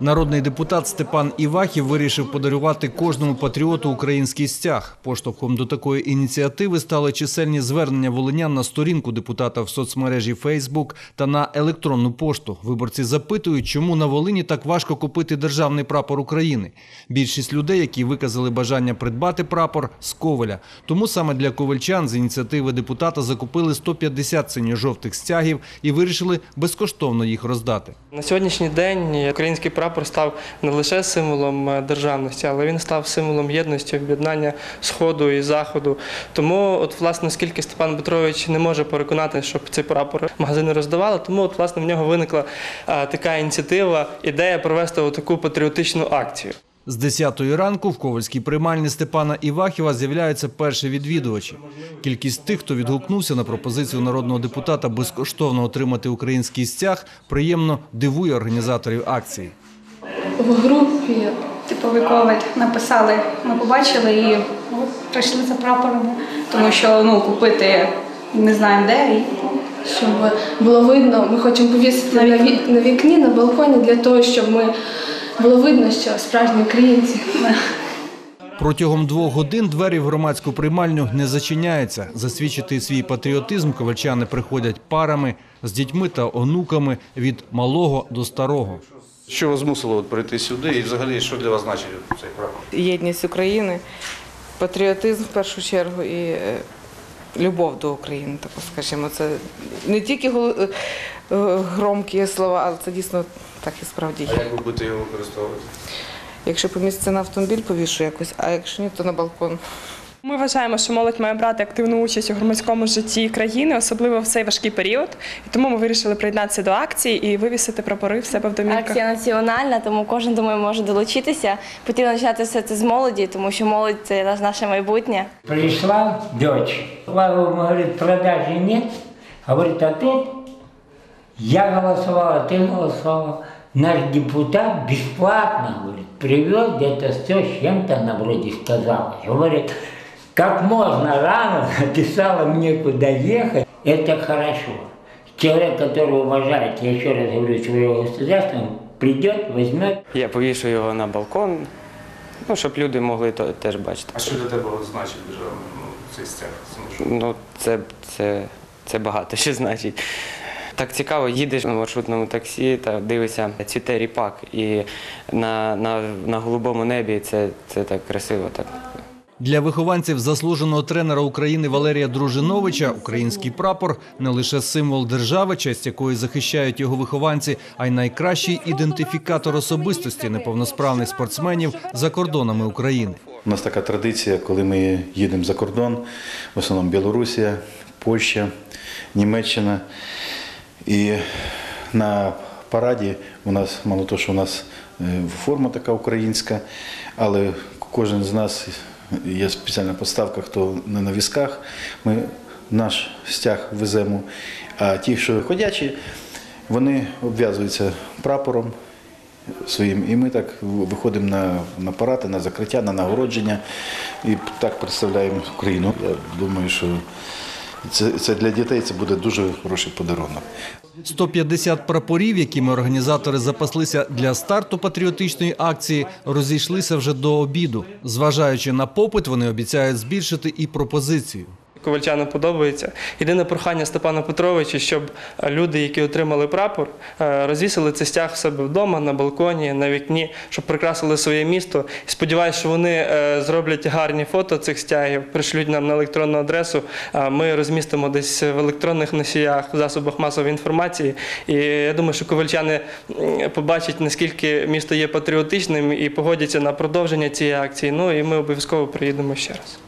Народний депутат Степан Івахів вирішив подарувати кожному патріоту український стяг. Поштовхом до такої ініціативи стали чисельні звернення волинян на сторінку депутата в соцмережі Фейсбук та на електронну пошту. Виборці запитують, чому на Волині так важко купити державний прапор України. Більшість людей, які виказали бажання придбати прапор, з Ковеля. Тому саме для ковальчан з ініціативи депутата закупили 150 синьо-жовтих стягів і вирішили безкоштовно їх роздати. На сьогоднішній день український прапор став не лише символом е, державності, але він став символом єдності, об'єднання сходу і заходу. Тому, от, власне, оскільки Степан Петрович не може переконати, щоб цей прапор магазини роздавали, тому от, власне в нього виникла е, така ініціатива, ідея провести таку патріотичну акцію. З 10-ї ранку в Ковальській приймальні Степана Івахіва з'являються перші відвідувачі. Кількість тих, хто відгукнувся на пропозицію народного депутата безкоштовно отримати український стяг, приємно дивує організаторів акції. В групі типовий коваль написали, ми побачили і от, прийшли за прапором, тому що ну, купити не знаємо де. І, щоб було видно. Ми хочемо повісити на, ві- на вікні, на балконі для того, щоб ми було видно, що справжні українці. Протягом двох годин двері в громадську приймальню не зачиняються. Засвідчити свій патріотизм ковальчани приходять парами з дітьми та онуками від малого до старого. Що вас змусило прийти сюди і взагалі що для вас значить цей прапор? єдність України, патріотизм в першу чергу і е, любов до України, так скажімо. Це не тільки е, е, громкі слова, але це дійсно так і справді А як ви будете його використовувати? Якщо поміститься на автомобіль, повішу якось, а якщо ні, то на балкон. Ми вважаємо, що молодь має брати активну участь у громадському житті країни, особливо в цей важкий період. І тому ми вирішили приєднатися до акції і вивісити прапори в себе в домівках. Акція національна, тому кожен думаю може долучитися. Потрібно почати все це з молоді, тому що молодь це наше майбутнє. Пришла дочь. Слава ему говорит, продажи нет. А тут я голосовала, ты голосовала. Наш депутат бесплатно, говорит, привез где-то 100 с чем-то, она вроде сказала. Говорит, как можно рано написала мне, куда ехать. Это хорошо. Человек, который уважает, я еще раз говорю, своего государства, он придет, возьмет Я повішу його на балкон, ну, щоб люди могли то, теж бачити. А що для тебе значить державний ну, цей стяг? Ну, це, це, це багато що значить. Так цікаво, їдеш на маршрутному таксі та дивишся, цвіте ріпак, і на, на, на голубому небі це, це так красиво. Так. Для вихованців заслуженого тренера України Валерія Дружиновича український прапор не лише символ держави, честь якої захищають його вихованці, а й найкращий ідентифікатор особистості неповносправних спортсменів за кордонами України. У нас така традиція, коли ми їдемо за кордон, в основному Білорусія, Польща, Німеччина. І на параді у нас мало того, що у нас е, форма така українська, але кожен з нас є спеціальна поставка, хто не на візках. Ми наш стяг веземо. А ті, що ходячі, вони обв'язуються прапором своїм. І ми так виходимо на, на паради, на закриття, на нагородження і так представляємо Україну. Я думаю, що це, це для дітей це буде дуже хороший подарунок. 150 прапорів, якими організатори запаслися для старту патріотичної акції, розійшлися вже до обіду. Зважаючи на попит, вони обіцяють збільшити і пропозицію. Ковальчанам подобається. Єдине прохання Степана Петровича, щоб е, люди, які отримали прапор, е, розвісили цей стяг в себе вдома, на балконі, на вікні, щоб прикрасили своє місто. Сподіваюся, що вони е, зроблять гарні фото цих стягів, пришлють нам на електронну адресу. Ми розмістимо десь в електронних носіях, в засобах масової інформації. І я думаю, що ковальчани побачать, наскільки місто є патріотичним і погодяться на продовження цієї акції. Ну і ми обов'язково приїдемо ще раз.